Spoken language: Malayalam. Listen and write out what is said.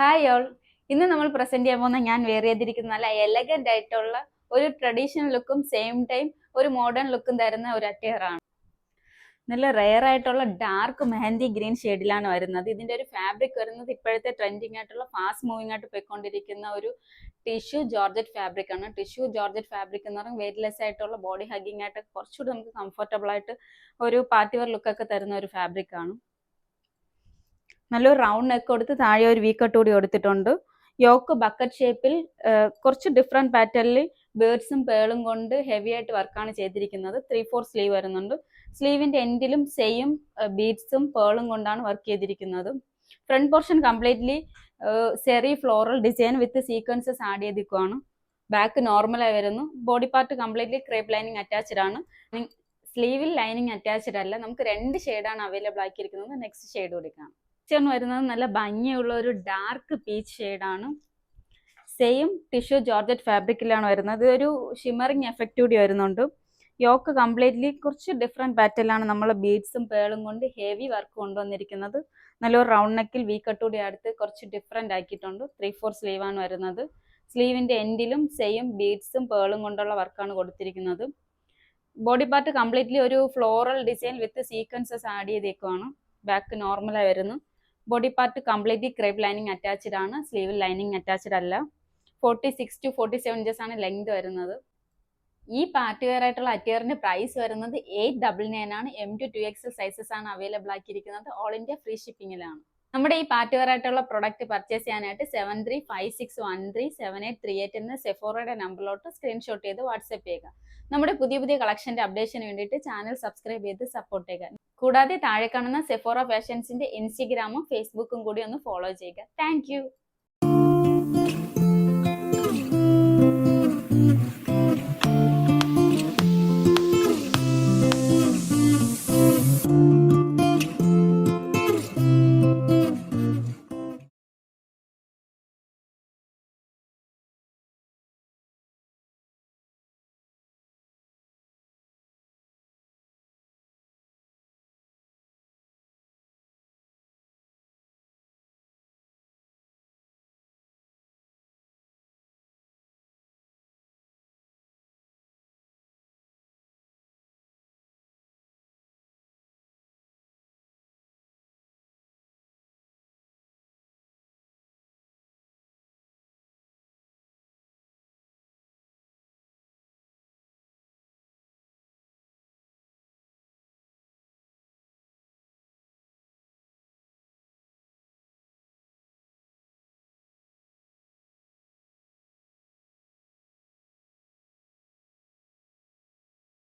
ഹായ് ഓൾ ഇന്ന് നമ്മൾ പ്രസന്റ് ചെയ്യാൻ പോകുന്ന ഞാൻ വെയർ ചെയ്തിരിക്കുന്ന നല്ല എലഗന്റ് ആയിട്ടുള്ള ഒരു ട്രഡീഷണൽ ലുക്കും സെയിം ടൈം ഒരു മോഡേൺ ലുക്കും തരുന്ന ഒരു അറ്റയർ ആണ്. നല്ല റെയർ ആയിട്ടുള്ള ഡാർക്ക് മെഹന്തി ഗ്രീൻ ഷെയ്ഡിലാണ് വരുന്നത്. ഇതിന്റെ ഒരു ഫാബ്രിക് വരുന്നത് ഇപ്പോഴത്തെ ട്രെൻഡിങ് ആയിട്ടുള്ള ഫാസ്റ്റ് മൂവിങ് ആയിട്ട് പോയിക്കൊണ്ടിരിക്കുന്ന ഒരു ടിഷ്യു ജോർജറ്റ് ഫാബ്രിക് ആണ്. ടിഷ്യൂ ജോർജറ്റ് ഫാബ്രിക് എന്ന് പറയുമ്പോൾ വെയിറ്റ്ലെസ് ആയിട്ടുള്ള ബോഡി ഹഗ്ഗിങ് ആയിട്ട് കുറച്ചുകൂടി നമുക്ക് കംഫർട്ടബിൾ ആയിട്ട് ഒരു പാർട്ടി വെയർ ലുക്കൊക്കെ തരുന്ന ഒരു ഫാബ്രിക് ആണ്. നല്ലൊരു റൗണ്ട് നെക്ക് കൊടുത്ത് താഴെ ഒരു വി കട്ട് കൂടി കൊടുത്തിട്ടുണ്ട് യോക്ക് ബക്കറ്റ് ഷേപ്പിൽ കുറച്ച് ഡിഫറെന്റ് പാറ്റേണിൽ ബേർഡ്സും പേളും കൊണ്ട് ഹെവി ആയിട്ട് വർക്കാണ് ചെയ്തിരിക്കുന്നത്. ത്രീ ഫോർ സ്ലീവ് വരുന്നുണ്ട്. സ്ലീവിന്റെ എൻഡിലും സെയിം ബീഡ്സും പേളും കൊണ്ടാണ് വർക്ക് ചെയ്തിരിക്കുന്നത്. Front portion completely സെറി floral design with sequences add ചെയ്തിരിക്കുവാണ്. Back നോർമലായി വരുന്നു. Body part completely crepe lining attached ആണ്. സ്ലീവിൽ ലൈനിങ് അറ്റാച്ച്ഡ് അല്ല. നമുക്ക് രണ്ട് ഷെയ്ഡാണ് അവൈലബിൾ ആക്കിയിരിക്കുന്നത്. നെക്സ്റ്റ് ഷെയ്ഡ് കൊടുക്കാം നെക്സ്റ്റ് വരുന്നത് നല്ല ഭംഗിയുള്ള ഒരു ഡാർക്ക് പീച്ച് ഷെയ്ഡാണ് സെയിം ടിഷ്യൂ ജോർജറ്റ് ഫാബ്രിക്കിലാണ് വരുന്നത്. ഒരു ഷിമറിങ് എഫക്റ്റ് കൂടി വരുന്നുണ്ട്. യോക്ക് കംപ്ലീറ്റ്ലി കുറച്ച് ഡിഫറെന്റ് പാറ്റേണിലാണ് നമ്മൾ ബീഡ്സും പേളും കൊണ്ട് ഹെവി വർക്ക് കൊണ്ടുവന്നിരിക്കുന്നത്. നല്ലൊരു റൗണ്ട് നെക്കിൽ വി കട്ട് കൂടി അടുത്ത് കുറച്ച് ഡിഫറെന്റ് ആക്കിയിട്ടുണ്ട്. ത്രീ ഫോർ സ്ലീവാണ് വരുന്നത്. സ്ലീവിന്റെ എൻഡിലും സെയിം ബീഡ്സും പേളും കൊണ്ടുള്ള വർക്കാണ് കൊടുത്തിരിക്കുന്നത്. ബോഡി പാർട്ട് കംപ്ലീറ്റ്ലി ഒരു floral design with sequences add ചെയ്തേക്കുവാണ്. Back നോർമലായി വരുന്നു. Body part completely crepe lining attached ആണ്. സ്ലീവ് ലൈനിങ് അറ്റാച്ച്ഡ് അല്ല. Forty six to forty seven inches ആണ് ലെങ്ത് വരുന്നത്. ഈ പാർട്ടി വെയർ ആയിട്ടുള്ള അറ്റിയറിന്റെ പ്രൈസ് വരുന്നത് എയ്റ്റ് ഡബിൾ നയൻ ആണ്. M to two XL sizes ആണ് അവൈലബിൾ ആക്കിയിരിക്കുന്നത്. ഓൾ ഇന്ത്യ ഫ്രീ ഷിപ്പിംഗിലാണ് നമ്മുടെ ഈ പാർട്ടി വെയർ ആയിട്ടുള്ള പ്രൊഡക്റ്റ് പർച്ചേസ് ചെയ്യാനായിട്ട് seven three five six one three seven eight three eight എന്ന സെഫോറയുടെ നമ്പറിലോട്ട് സ്ക്രീൻഷോട്ട് ചെയ്ത് വാട്സ്ആപ്പ് ചെയ്യുക. നമ്മുടെ പുതിയ പുതിയ കളക്ഷന്റെ അപ്ഡേഷന് വേണ്ടിയിട്ട് ചാനൽ സബ്സ്ക്രൈബ് ചെയ്ത് സപ്പോർട്ട് ചെയ്യുക. കൂടാതെ താഴെ കാണുന്ന സെഫോറ ഫാഷൻസിന്റെ ഇൻസ്റ്റഗ്രാമും ഫേസ്ബുക്കും കൂടി ഒന്ന് ഫോളോ ചെയ്യുക. താങ്ക്